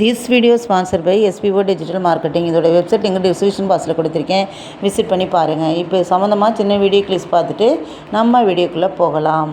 This video sponsor by SPO digital marketing இதோட website எங்கள் description பாக்ஸில் கொடுத்துருக்கேன். விசிட் பண்ணி பாருங்கள் இப்போ சம்மந்தமாக சின்ன வீடியோ கிளிப்ஸ் பார்த்துட்டு நம்ம வீடியோக்குள்ளே போகலாம்.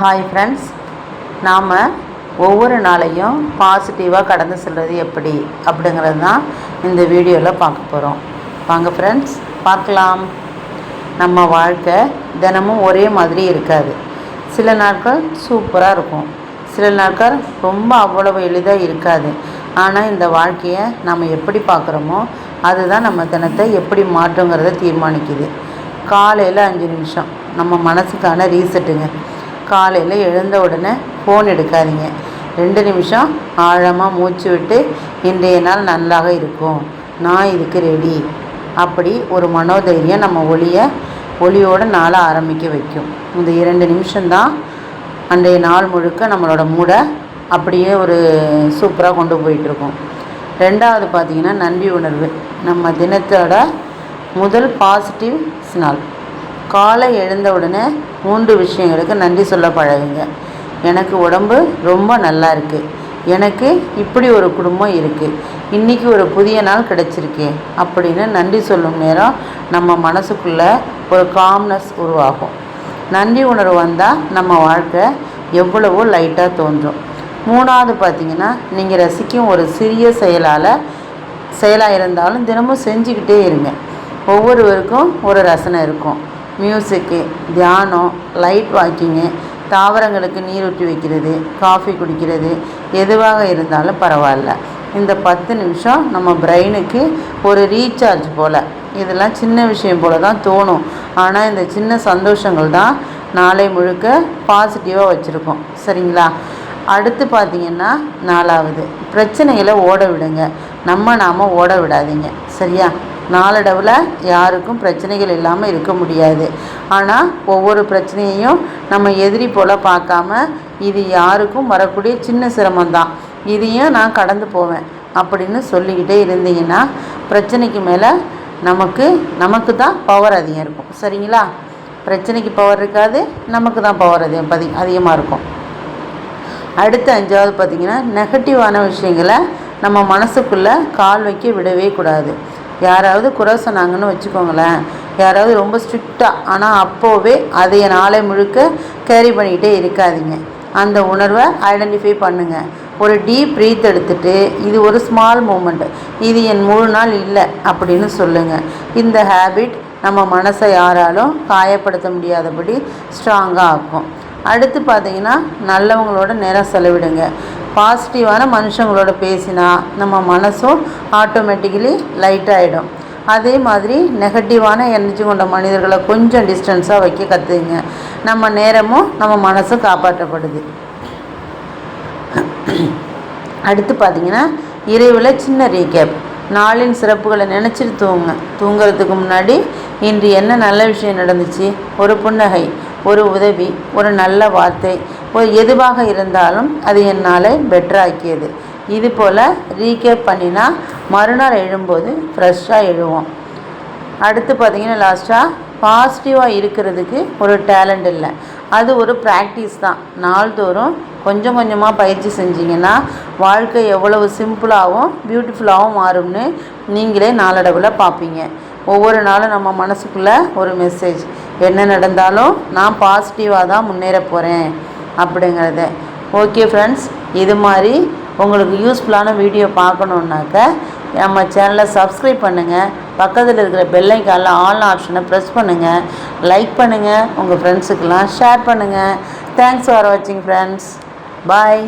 ஹாய் ஃப்ரெண்ட்ஸ் நாம் ஒவ்வொரு நாளையும் பாசிட்டிவாக கடந்து செல்வது எப்படி? அப்படிங்கிறது தான் இந்த வீடியோவில் பார்க்க போகிறோம் வாங்க ஃப்ரெண்ட்ஸ் பார்க்கலாம். நம்ம வாழ்க்கை தினமும் ஒரே மாதிரி இருக்காது. சில நாட்கள் சூப்பராக இருக்கும். சில நாட்கள் ரொம்ப அவ்வளவு எளிதாக இருக்காது. ஆனால் இந்த வாழ்க்கையை நம்ம எப்படி பார்க்குறோமோ அதுதான் நம்ம தினத்தை எப்படி மாற்றுங்கிறத தீர்மானிக்குது. காலையில் அஞ்சு நிமிஷம். நம்ம மனசுக்கான ரீசெட்டுங்க. காலையில் எழுந்த உடனே ஃபோன் எடுக்காதீங்க. ரெண்டு நிமிஷம் ஆழமாக மூச்சு விட்டு இன்றைய நாள் நல்லாக இருக்கும். நான் இதுக்கு ரெடி அப்படி ஒரு மனோதைரியம் நம்ம ஒளியை ஒளியோட நாளை ஆரம்பிக்க வைக்கும். இந்த இரண்டு நிமிஷம்தான் அன்றைய நாள் முழுக்க நம்மளோட மூடை அப்படியே ஒரு சூப்பராக கொண்டு போயிட்டுருக்கோம். ரெண்டாவது பார்த்திங்கன்னா நன்றி உணர்வு. நம்ம தினத்தோட முதல் பாசிட்டிவ் நாள் காலை எழுந்த உடனே மூன்று விஷயங்களுக்கு நன்றி சொல்ல பழகுங்க. எனக்கு உடம்பு ரொம்ப நல்லா இருக்குது எனக்கு இப்படி ஒரு குடும்பம் இருக்குது இன்றைக்கி ஒரு புதிய நாள் கிடச்சிருக்கே அப்படின்னு நன்றி சொல்லும் நேரம் நம்ம மனசுக்குள்ளே ஒரு காம்னஸ் உருவாகும். நன்றி உணர்வு வந்தால் நம்ம வாழ்க்கை எவ்வளவோ லைட்டாக தோன்றும். மூணாவது பார்த்திங்கன்னா நீங்கள் ரசிக்கும் ஒரு சிறிய செயலால் செயலாக இருந்தாலும் தினமும் செஞ்சுக்கிட்டே இருங்க. ஒவ்வொருவருக்கும் ஒரு ரசனை இருக்கும். மியூசிக்கு தியானம் லைட் வாக்கிங்கு தாவரங்களுக்கு நீர் ஊற்றி வைக்கிறது காஃபி குடிக்கிறது எதுவாக இருந்தாலும் பரவாயில்ல. இந்த பத்து நிமிஷம் நம்ம பிரெயினுக்கு ஒரு ரீசார்ஜ் போல். இதெல்லாம் சின்ன விஷயம் போல தான் தோணும். ஆனால் இந்த சின்ன சந்தோஷங்கள் தான் நாளை முழுக்க பாசிட்டிவாக வச்சுருக்கோம். சரிங்களா? அடுத்து பார்த்திங்கன்னா நாலாவது. பிரச்சனைகளை ஓட விடுங்க. நம்ம நாம் ஓட விடாதீங்க. சரியா? நாளடைவில் யாருக்கும் பிரச்சனைகள் இல்லாமல் இருக்க முடியாது. ஆனால் ஒவ்வொரு பிரச்சனையையும் நம்ம எதிரி போல் பார்க்காம இது யாருக்கும் வரக்கூடிய சின்ன சிரமம்தான். இதையும் நான் கடந்து போவேன் அப்படின்னு சொல்லிக்கிட்டே இருந்தீங்கன்னா பிரச்சனைக்கு மேலே நமக்கு நமக்கு தான் பவர் அதிகம் இருக்கும். சரிங்களா? பிரச்சனைக்கு பவர் இருக்காது நமக்கு தான் பவர் அதிகம் பதி அதிகமாக இருக்கும். அடுத்து அஞ்சாவது பார்த்திங்கன்னா நெகட்டிவான விஷயங்களை நம்ம மனசுக்குள்ளே கால் வைக்க விடவே கூடாது. யாராவது குறை சொன்னாங்கன்னு வச்சுக்கோங்களேன். யாராவது ரொம்ப ஸ்ட்ரிக்டாக ஆனால் அப்போவே அதைய நாளை முழுக்க கேரி பண்ணிக்கிட்டே இருக்காதீங்க. அந்த உணர்வை ஐடென்டிஃபை பண்ணுங்கள் ஒரு டீப் ப்ரீத் எடுத்துகிட்டு இது ஒரு ஸ்மால் மூமெண்ட் இது என் முழு நாள் இல்லை அப்படின்னு சொல்லுங்கள் இந்த ஹேபிட் நம்ம மனசை யாராலும் காயப்படுத்த முடியாதபடி ஸ்ட்ராங்காக ஆக்கும். அடுத்து பார்த்தீங்கன்னா நல்லவங்களோட நேரம் செலவிடுங்க. பாசிட்டிவான மனுஷங்களோட பேசினா நம்ம மனசும் ஆட்டோமேட்டிக்கலி லைட் ஆகிடும் அதே மாதிரி நெகட்டிவான எனர்ஜி கொண்ட மனிதர்களை கொஞ்சம் டிஸ்டன்ஸாக வைக்க கற்றுங்க நம்ம நேரமும் நம்ம மனசும் காப்பாற்றப்படுது. அடுத்து பார்த்தீங்கன்னா இரவில் சின்ன ரீகேப் நாளின் சிறப்புகளை நினச்சிட்டு தூங்க. தூங்குறதுக்கு முன்னாடி இன்று என்ன நல்ல விஷயம் நடந்துச்சு? ஒரு புன்னகை ஒரு உதவி ஒரு நல்ல வார்த்தை ஒரு எதுவாக இருந்தாலும் அது என்னால் பெட்டராக்கியது இது போல் ரீகேப் பண்ணினா மறுநாள் எழும்போது ஃப்ரெஷ்ஷாக எழுவோம். அடுத்து பார்த்திங்கன்னா லாஸ்ட்டாக பாசிட்டிவாக இருக்கிறதுக்கு ஒரு டேலண்ட் இல்லை. அது ஒரு ப்ராக்டிஸ் தான். நாள்தோறும் கொஞ்சம் கொஞ்சமாக பயிற்சி செஞ்சிங்கன்னா வாழ்க்கை எவ்வளவு சிம்பிளாகவும் பியூட்டிஃபுல்லாகவும் மாறும்னு நீங்களே நாளடைவில் பார்ப்பீங்க ஒவ்வொரு நாளும் நம்ம மனசுக்குள்ளே ஒரு மெசேஜ் என்ன நடந்தாலும் நான் பாசிட்டிவாக தான் முன்னேற போகிறேன் அப்படிங்கிறத. ஓகே ஃப்ரெண்ட்ஸ் இது மாதிரி உங்களுக்கு யூஸ்ஃபுல்லான வீடியோ பார்க்கணுன்னாக்க நம்ம சேனலை சப்ஸ்கிரைப் பண்ணுங்கள் பக்கத்தில் இருக்கிற பெல்லைக்காலில் ஆல் ஆப்ஷனை ப்ரெஸ் பண்ணுங்கள் லைக் பண்ணுங்கள் உங்கள் ஃப்ரெண்ட்ஸுக்கெல்லாம் ஷேர் பண்ணுங்கள் தேங்க்ஸ் ஃபார் வாட்சிங் ஃப்ரெண்ட்ஸ் பாய்